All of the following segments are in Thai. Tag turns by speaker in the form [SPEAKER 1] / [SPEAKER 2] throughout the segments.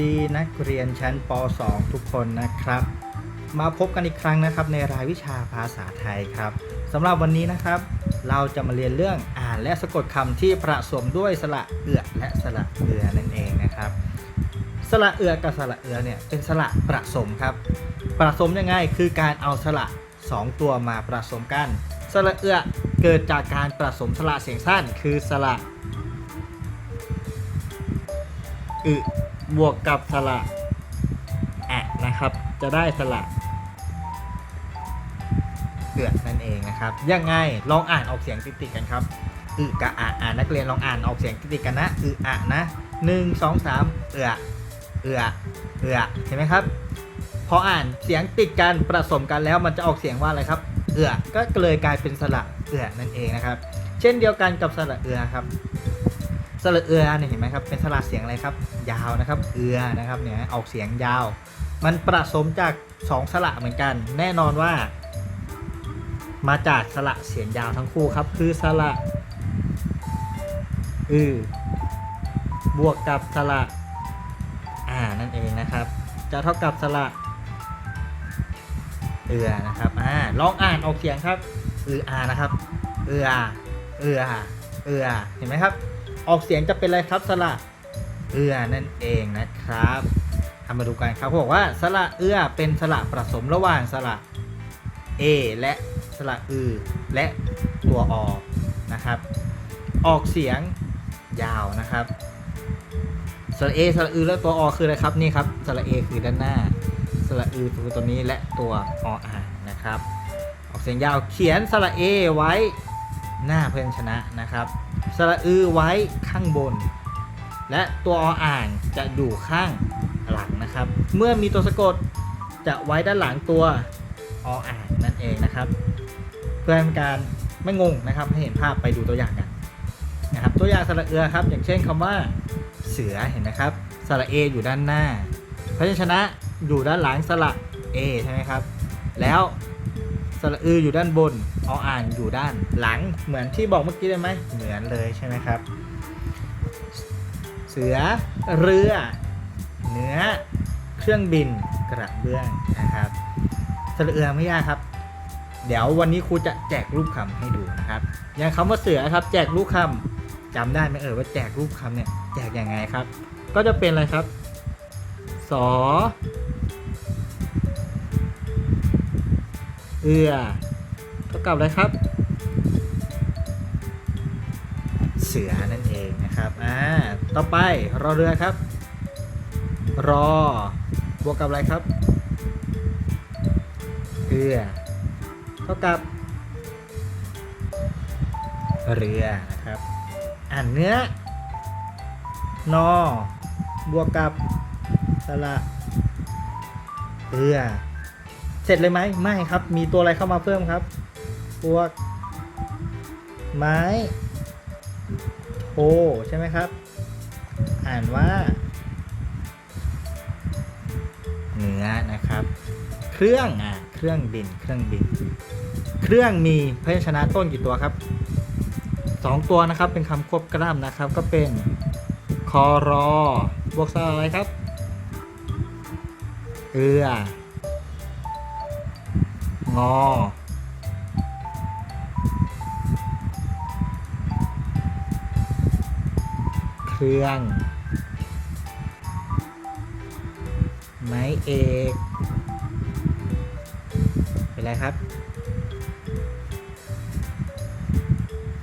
[SPEAKER 1] ดีนักเรียนชั้นป .2 ทุกคนนะครับ มาพบกันอีกครั้งนะครับ ในรายวิชาภาษาไทยครับสำหรับวันนี้นะครับ เราจะมาเรียนเรื่องอ่านและสะกดคำที่ประสมด้วยสระเอือและสระเอือนั่นเองนะครับ สระเอือกับสระเอือเนี่ยเป็นสระประสมครับประสมยังไงคือการเอาสระสองตัวมาประสมกัน สระเอือเกิดจากการประสมสระเสียงสั้น คือสระอึ บวกกับสระแอะนะครับ จะได้สระเอือนั่นเองนะครับ ยังไงลองอ่านออกเสียงติดๆกันครับอึกับอะอ่านนักเรียนลองอ่านออกเสียงติดๆกันนะอึอะนะหนึ่งสองสามเอือเอือเอือเห็นไหมครับ พออ่านเสียงติดกันผสมกันแล้วมันจะออกเสียงว่าอะไรครับ เอือก็เลยกลายเป็นสระเอือนั่นเองนะครับ เช่นเดียวกันกับสระเอือครับ สระเอือเนี่ยเห็นไหมครับเป็นสระเสียงอะไรครับ ยาวนะครับ เอือนะครับเนี่ยออกเสียงยาว มันผสมจากสองสระเหมือนกัน แน่นอนว่า มาจากสระเสียงยาวทั้งคู่ครับ คือสระอือบวกกับสระอ่านั่นเองนะครับ จะเท่ากับสระเอือนะครับอ่าลองอ่านออกเสียงครับอืออานะครับ เอือเอือเอือเห็นไหมครับ ออกเสียงจะเป็นอะไรครับสระเอือนั่นเองนะครับทำมาดูกันครับเขาบอกว่าสระเอือเป็นสระผสมระหว่างสระ A และสระอือและตัวออนะครับ ออกเสียงยาวนะครับสระ A สระอือและตัวออคืออะไรครับนี่ครับสระ A คือด้านหน้าสระอือคือตัวนี้และตัวออ่านนะครับ ออกเสียงยาวเขียนสระ A ไว้หน้าเพยัญชนะนะครับ สระอือไว้ข้างบน และตัวออ่างจะอยู่ข้างหลังนะครับ เมื่อมีตัวสะกดจะไว้ด้านหลังตัวออ่างนั่นเองนะครับ เพื่อให้เป็นการไม่งงนะครับให้เห็นภาพไปดูตัวอย่างกันนะครับ ตัวอย่างสระเอือครับ อย่างเช่นคำว่าเสือเห็นไหมครับสระเออยู่ด้านหน้าพยัญชนะอยู่ด้านหลังสระเอใช่ไหมครับ แล้ว ระอืออยู่ด้านบนออ่างอยู่ด้านหลัง เหมือนที่บอกเมื่อกี้เลยไหมเหมือนเลยใช่ไหมครับ เสือเรือ เนื้อ เครื่องบินกระเบื้องนะครับสระเอือไม่ยากครับ เดี๋ยววันนี้ครูจะแจกรูปคำให้ดูนะครับ อย่างคำว่าเสือครับ แจกรูปคำจำได้ไหมเอ่ยว่าแจกรูปคำเนี่ยแจกยังไงครับ ก็จะเป็นอะไรครับสอ เอือเท่ากับอะไรครับ เสือนั่นเองนะครับ อ่า ต่อไปรอเรือครับ รอบวกกับอะไรครับเรือเท่ากับ เรือนะครับ อ่านเนื้อนอบวกกับสระเรือ เสร็จเลยไหมไม่ครับ มีตัวอะไรเข้ามาเพิ่มครับ พวก ไม้โทใช่ไหมครับ อ่านว่า เนื้อนะครับ เครื่องอะเครื่องบิน เครื่องบิน เครื่องมีพยัญชนะต้นกี่ตัวครับสองตัวนะครับ เป็นคำควบกล้ำนะครับ ก็เป็นคอรอบวกสระอะไรครับ เอือ งอ เครื่อง ไม้เอก เป็นไรครับ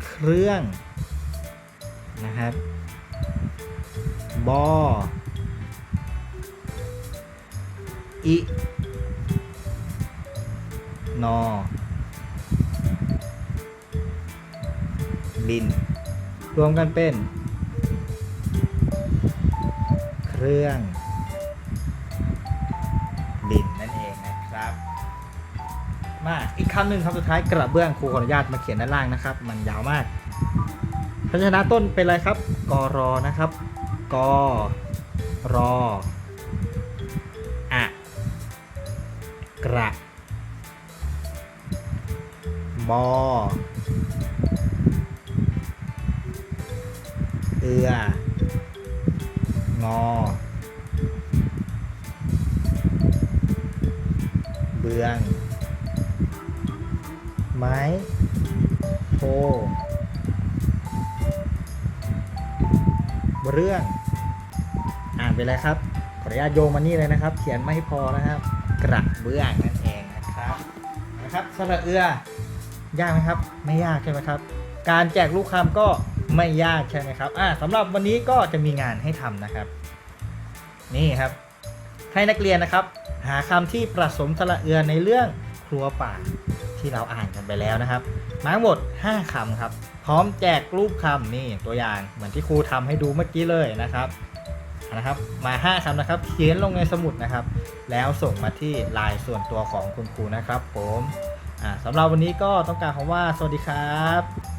[SPEAKER 1] เครื่อง นะครับ บออิ นอ บิน รวมกันเป็น เครื่อง บินนั่นเองนะครับ มาอีกคำหนึ่งคำสุดท้ายกระเบื้องครูขออนุญาตมาเขียนด้านล่างนะครับ มันยาวมากพยัญชนะต้นเป็นอะไรครับ กรอนะครับ กรออะกระ บอเอืองอ เบือง ไม้โพเรื่อง อ่านไปแล้วครับ ขออนุญาตโยงมานี่เลยนะครับ เขียนไม่พอนะครับ กระเบื้องนั่นเองนะครับ นะครับสระเอือ ยากไหมครับ ไม่ยากใช่ไหมครับ การแจกลูกคำก็ไม่ยากใช่ไหมครับอ่าสำหรับวันนี้ก็จะมีงานให้ทำนะครับ นี่ครับ ให้นักเรียนนะครับ หาคำที่ผสมสระเอือในเรื่องครัวป่าที่เราอ่านกันไปแล้วนะครับมาหมด 5คำครับ พร้อมแจกรูปคำนี่ตัวอย่างเหมือนที่ครูทำให้ดูเมื่อกี้เลยนะครับนะครับ มา 5คำนะครับ เขียนลงในสมุดนะครับ แล้วส่งมาที่ไลน์ส่วนตัวของคุณครูนะครับ ผม สำหรับวันนี้ก็ต้องการคำว่าสวัสดีครับ